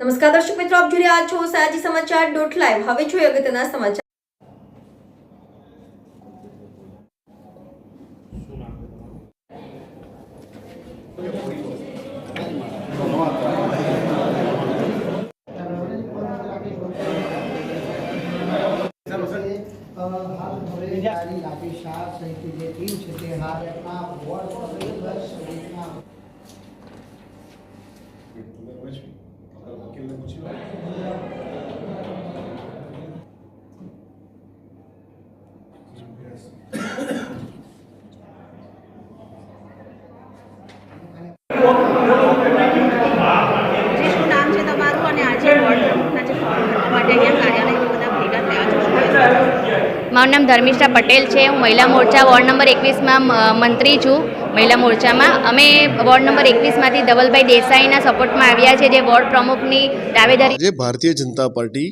નમસ્કાર દર્શક મિત્રો, આપ જોઈ રહ્યા છો સાજી સમાચાર ડોટ લાઈવ. હવે જોઈએ અગત્યના સમાચાર. હાલ હવે લાઠી શાહ સહિત જે ટીમ છે તે હાલ એમના વોર્ડ દસ સહિતના જે શું નામ છે તમારું અને આજે વોર્ડ પ્રમુખના જે ફોર્મ ભરવા માટે અહીંયા કાર્યાલયમાં બધા ભેગા થયા છો શું કહેશો? મારું નામ ધર્મિષ્ઠા પટેલ છે. હું મહિલા મોરચા વોર્ડ નંબર એકવીસમાં મંત્રી છું મહિલા મોરચામાં. અમે વોર્ડ નંબર એકવીસમાંથી ધવલભાઈ દેસાઈના સપોર્ટમાં આવ્યા છે, જે વોર્ડ પ્રમુખની દાવેદારી જે ભારતીય જનતા પાર્ટી,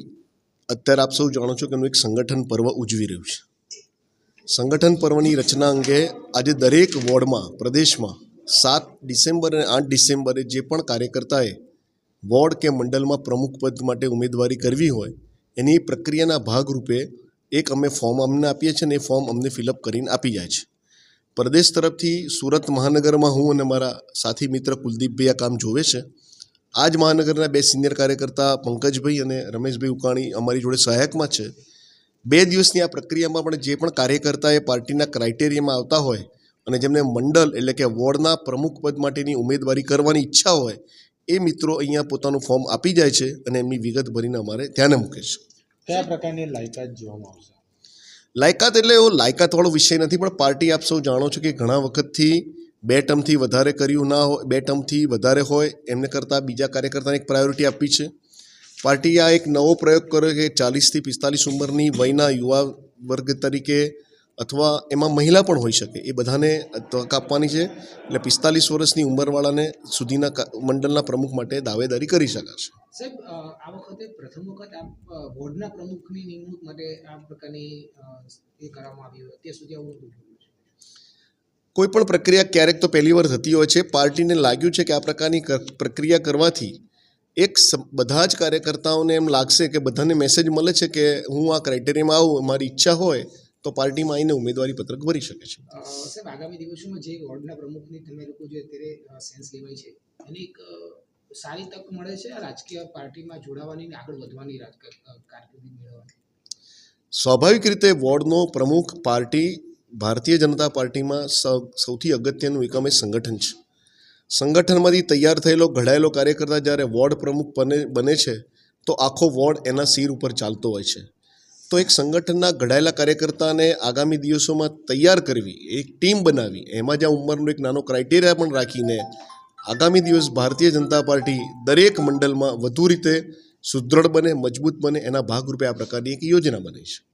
અત્યારે આપ સૌ જાણો છો કે એનું એક સંગઠન પર્વ ઉજવી રહ્યું છે. સંગઠન પર્વની રચના અંગે આજે દરેક વોર્ડમાં, પ્રદેશમાં સાત ડિસેમ્બર અને આઠ ડિસેમ્બરે જે પણ કાર્યકર્તાએ વોર્ડ કે મંડળમાં પ્રમુખ પદ માટે ઉમેદવારી કરવી હોય, એની પ્રક્રિયાના ભાગરૂપે એક અમે ફોર્મ અમને આપીએ છીએ અને એ ફોર્મ અમને ફિલઅપ કરીને આપી જાય છે. પ્રદેશ તરફથી સુરત મહાનગરમાં હું અને મારા સાથી મિત્ર કુલદીપભાઈ આ કામ જોવે છે. આ જ મહાનગરના બે સિનિયર કાર્યકર્તા પંકજભાઈ અને રમેશભાઈ ઉકાણી અમારી જોડે સહાયકમાં છે. બે દિવસની આ પ્રક્રિયામાં પણ જે પણ કાર્યકર્તા એ પાર્ટીના ક્રાઇટેરિયામાં આવતા હોય અને જેમને મંડળ એટલે કે વોર્ડના પ્રમુખ પદ માટેની ઉમેદવારી કરવાની ઈચ્છા હોય, એ મિત્રો અહીંયા પોતાનું ફોર્મ આપી જાય છે અને એમની વિગત ભરીને અમારે ધ્યાને મૂકે છે. કયા પ્રકારની લાયકાત જોવામાં આવશે? લાયકાત એટલે એવો લાયકાતવાળો વિષય નથી, પણ પાર્ટી આપ સૌ જાણો છો કે ઘણા વખતથી બે ટર્મથી વધારે કર્યું ના હોય, બે ટર્મથી વધારે હોય, એમને કરતાં બીજા કાર્યકર્તાને એક પ્રાયોરિટી આપી છે. પાર્ટીએ આ એક નવો પ્રયોગ કર્યો કે ચાલીસથી પિસ્તાલીસ ઉંમરની વયના યુવા વર્ગ તરીકે અથવા એમાં મહિલા પણ હોઈ શકે, એ બધાને તક આપવાની છે. એટલે પિસ્તાલીસ વર્ષની ઉંમરવાળાને સુધીના મંડળના પ્રમુખ માટે દાવેદારી કરી શકાશે. સાહેબ આ વખતે પ્રથમ વખત આપ બોર્ડના પ્રમુખની નિમણૂક માટે આ પ્રકારની એ કરવામાં આવી હોય અત્યાર સુધી આવું નહોતું કોઈ પણ પ્રક્રિયા ક્યારેક તો પહેલી વાર થતી હોય છે. પાર્ટીને લાગ્યું છે કે આ પ્રકારની પ્રક્રિયા કરવાથી એક બધા જ કાર્યકર્તાઓને એમ લાગશે કે બધાને મેસેજ મળે છે કે હું આ ક્રાઇટેરિયામાં આવું મારી ઈચ્છા હોય તો પાર્ટીમાં આવીને ઉમેદવારી પત્રક ભરી શકે છે. સાહેબ આગામી દિવસોમાં જે વોર્ડના પ્રમુખની તમે લોકો જે અત્યારે સેન્સ લેવાય છે એની એક સારી તક મળે છે રાજકીય પાર્ટીમાં જોડાવાની આગળ વધવાની કારકિર્દી મેળવવાની? સ્વાભાવિક રીતે વોર્ડનો પ્રમુખ પાર્ટી ભારતીય જનતા પાર્ટીમાં સૌથી અગત્યનું એકમ એ સંગઠન છે. સંગઠનમાંથી તૈયાર થયેલો, ઘડાયેલો કાર્યકર્તા જ્યારે વોર્ડ પ્રમુખ બને બને છે, તો આખો વોર્ડ એના સિર ઉપર ચાલતો હોય છે. તો એક સંગઠનના ઘડાયેલા કાર્યકર્તાને આગામી દિવસોમાં તૈયાર કરવી, એક ટીમ બનાવી, એમાં જ્યાં ઉંમરનો એક નાનો ક્રાઇટેરિયા પણ રાખીને આગામી દિવસ ભારતીય જનતા પાર્ટી દરેક મંડળમાં વધુ રીતે સુદૃઢ બને, મજબૂત બને એના ભાગરૂપે આ પ્રકારની એક યોજના બની છે.